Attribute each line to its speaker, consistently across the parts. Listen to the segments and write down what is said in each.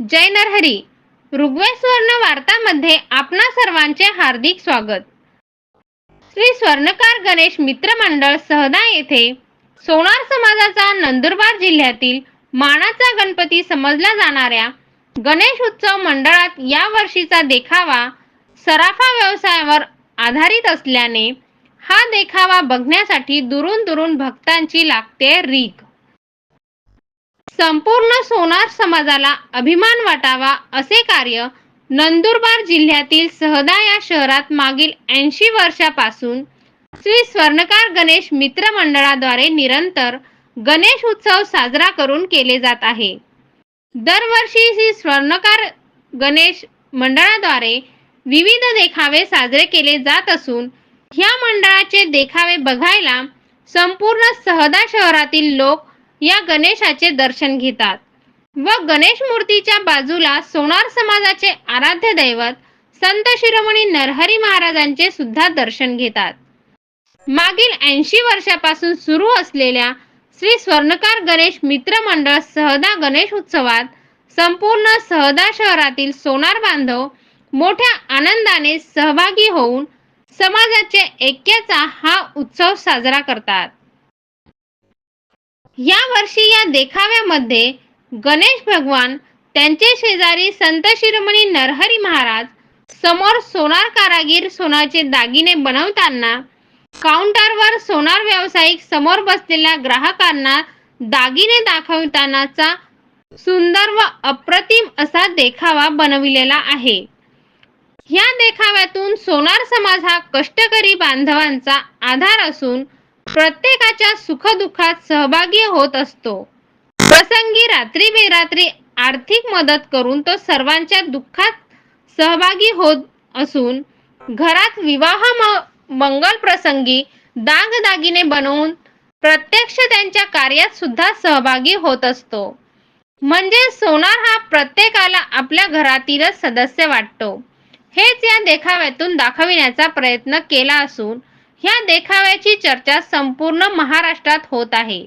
Speaker 1: जय नरहरी. ऋग्वेद स्वर्ण वार्तामध्ये आपणा सर्वांचे हार्दिक स्वागत. श्री स्वर्णकार गणेश मित्र मंडळ सहदा येथे सोनार समाजाचा नंदुरबार जिल्ह्यातील मानाचा गणपती समजला जाणाऱ्या गणेश उत्सव मंडळात या वर्षीचा देखावा सराफा व्यवसायावर आधारित असल्याने हा देखावा बघण्यासाठी दुरून दुरून भक्तांची लागते रीक संपूर्ण सोनार समाजाला अभिमान वाटावा असे कार्य नंदुरबार जिल्ह्यातील सहदा या शहरात मागील ऐंशी वर्षापासून श्री स्वर्णकार गणेश मित्र मंडळाद्वारे निरंतर गणेश उत्सव साजरा करून केले जात आहे. दरवर्षी श्री स्वर्णकार गणेश मंडळाद्वारे विविध देखावे साजरे केले जात असून ह्या मंडळाचे देखावे बघायला संपूर्ण सहदा शहरातील लोक या गणेशाचे दर्शन घेतात. व गणेश मूर्तीच्या बाजूला सोनार समाजाचे आराध्य दैवत संत शिरोमणी नरहरी महाराजांचे सुद्धा दर्शन घेतात. मागील ऐंशी वर्षापासून सुरू असलेल्या श्री स्वर्णकार गणेश मित्र मंडळ सहदा गणेश उत्सवात संपूर्ण सहदा शहरातील सोनार बांधव मोठ्या आनंदाने सहभागी होऊन समाजाचे ऐक्याचा हा उत्सव साजरा करतात. या वर्षी या देखाव्यामध्ये गणेश भगवान त्यांचे शेजारी संत शिरोमणी नरहरी महाराज समोर सोनार कारागीर सोनाचे दागिने बनवताना काउंटरवर सोनार व्यावसायिक समोर बसलेल्या ग्राहकांना दागिने दाखवतानाचा सुंदर व अप्रतिम असा देखावा बनविलेला आहे. ह्या देखाव्यातून सोनार समाज हा कष्टकरी बांधवांचा आधार असून प्रत्येकाच्या सुखदुःखात सहभागी होत असतो. प्रसंगी रात्री बेरात्री आर्थिक मदत करून तो सर्वांच्या दुःखात सहभागी होत असून घरात विवाह मंगल प्रसंगी दागदागिने बनवून प्रत्यक्ष त्यांच्या कार्यात सुद्धा सहभागी होत असतो. म्हणजे सोनार हा प्रत्येकाला आपल्या घरातीलच सदस्य वाटतो. हेच या देखाव्यातून दाखविण्याचा प्रयत्न केला असून ह्या देखाव्याची चर्चा संपूर्ण महाराष्ट्रात होत आहे.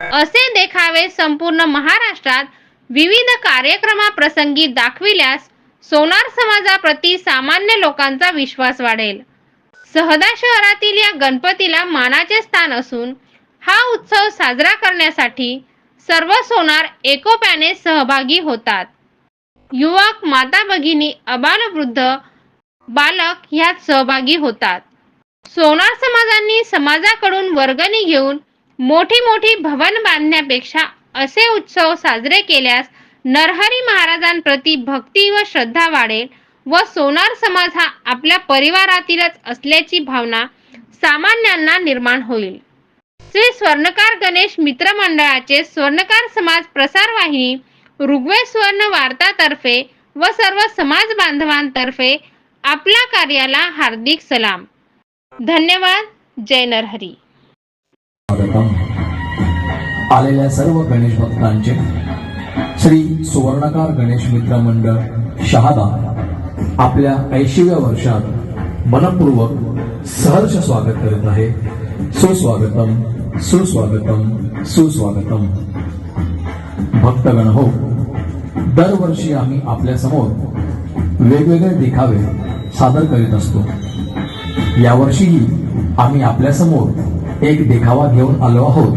Speaker 1: असे देखावे संपूर्ण महाराष्ट्रात विविध कार्यक्रमाप्रसंगी दाखविल्यास सोनार समाजाप्रती सामान्य लोकांचा विश्वास वाढेल. सहदा शहरातील या गणपतीला मानाचे स्थान असून हा उत्सव साजरा करण्यासाठी सर्व सोनार एकोप्याने सहभागी होतात. युवक माता भगिनी अबालवृद्ध बालक ह्यात सहभागी होतात. सोनार समाजांनी समाजाकडून वर्गणी घेऊन मोठी मोठी भवन बांधण्यापेक्षा असे उत्सव साजरे केल्यास नरहरी महाराजांप्रती भक्ती व श्रद्धा वाढेल व सोनार समाज हा आपल्या परिवारातीलच असल्याची भावना सामान्यांना निर्माण होईल. श्री स्वर्णकार गणेश मित्र मंडळाचे स्वर्णकार समाज प्रसार वाहिनी ऋग्वेद स्वर्ण वार्तातर्फे व सर्व समाज बांधवांतर्फे आपल्या कार्याला हार्दिक सलाम. धन्यवाद जय नरहरी.
Speaker 2: आलेल्या सर्व गणेश भक्तांचे श्री सुवर्णकार गणेश मित्र मंडळ शहादा आपल्या ऐंशीव्या वर्षात मनपूर्वक सहर्ष स्वागत करीत आहे. सुस्वागतम सुस्वागतम सुस्वागतम. भक्तगण हो दरवर्षी आम्ही आपल्यासमोर वेगवेगळे देखावे सादर करीत असतो. यावर्षीही आम्ही आपल्यासमोर एक देखावा घेऊन आलो आहोत.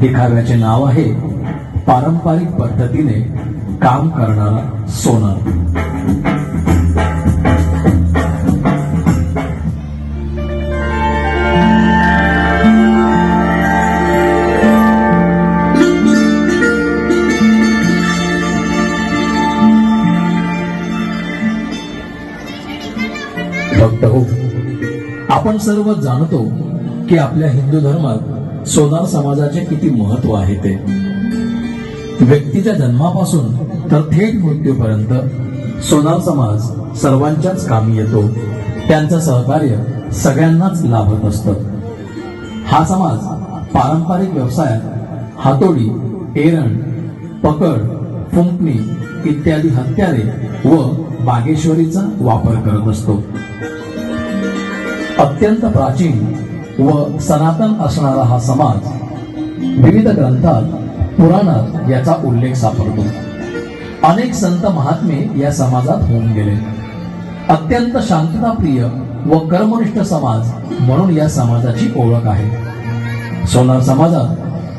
Speaker 2: देखाव्याचे नाव आहे पारंपरिक पद्धतीने काम करणारा सोनार आपण सर्व जाणतो की आपल्या हिंदू धर्मात सोनार समाजाचे किती महत्त्व आहे ते. व्यक्तीच्या जन्मापासून तर थेट मृत्यूपर्यंत सोनार समाज सर्वांच्याच कामी येतो. त्यांचं सहकार्य सगळ्यांनाच लाभत असतं. हा समाज पारंपरिक व्यवसायात हातोडी एरण पकड फुंकणी इत्यादी हत्यारे व बागेश्वरीचा वापर करत असतो. अत्यंत प्राचीन व सनातन असणारा हा समाज विविध ग्रंथात पुराणात याचा उल्लेख सापडतो. अनेक संत महात्मे या समाजात होऊन गेले. अत्यंत शांतताप्रिय व कर्मनिष्ठ समाज म्हणून या समाजाची ओळख आहे. सोनार समाजात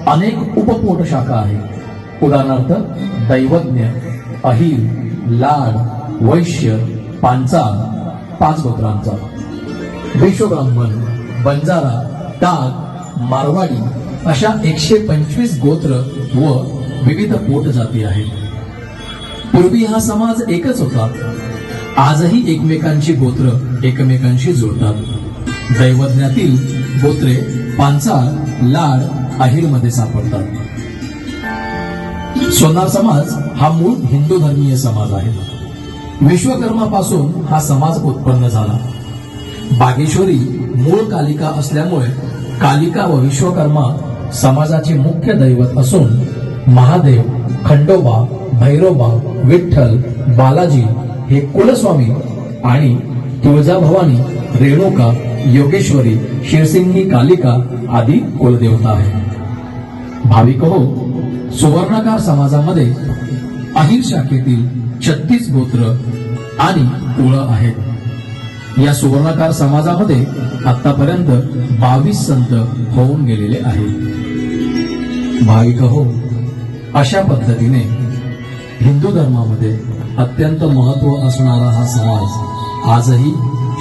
Speaker 2: अनेक उपपोट शाखा आहेत. उदाहरणार्थ दैवज्ञ अहिर लाड वैश्य पांचाळ पाच गोत्रांचा विश्वब्राह्मण बंजारा डाग मारवाडी अशा एकशे पंचवीस गोत्र व विविध पोट जाती आहेत. पूर्वी हा समाज एकच होता. आजही एकमेकांची गोत्र एकमेकांशी जुळतात दैवज्ञातील गोत्रे पांचाळ लाड अहिरमध्ये सापडतात. सोनार समाज हा मूळ हिंदू धर्मीय समाज आहे. विश्वकर्मापासून हा समाज उत्पन्न झाला. बागेश्वरी मूळ कालिका असल्यामुळे कालिका व विश्वकर्मा समाजाचे मुख्य दैवत असून महादेव खंडोबा भैरोबा विठ्ठल बालाजी हे कुलस्वामी आणि तुळजाभवानी रेणुका योगेश्वरी शिरसिंगी कालिका आदी कुलदेवता आहे भाविक हो सुवर्णकार समाजामध्ये अहिर शाखेतील छत्तीस गोत्र आणि कुळ आहेत. या सुवर्णकार समाजामध्ये आतापर्यंत बावीस संत होऊन गेलेले आहेत. भाविक हो अशा पद्धतीने हिंदू धर्मामध्ये अत्यंत महत्त्व असणारा हा समाज आजही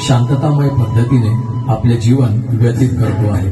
Speaker 2: शांततामय पद्धतीने आपले जीवन व्यतीत करतो आहे.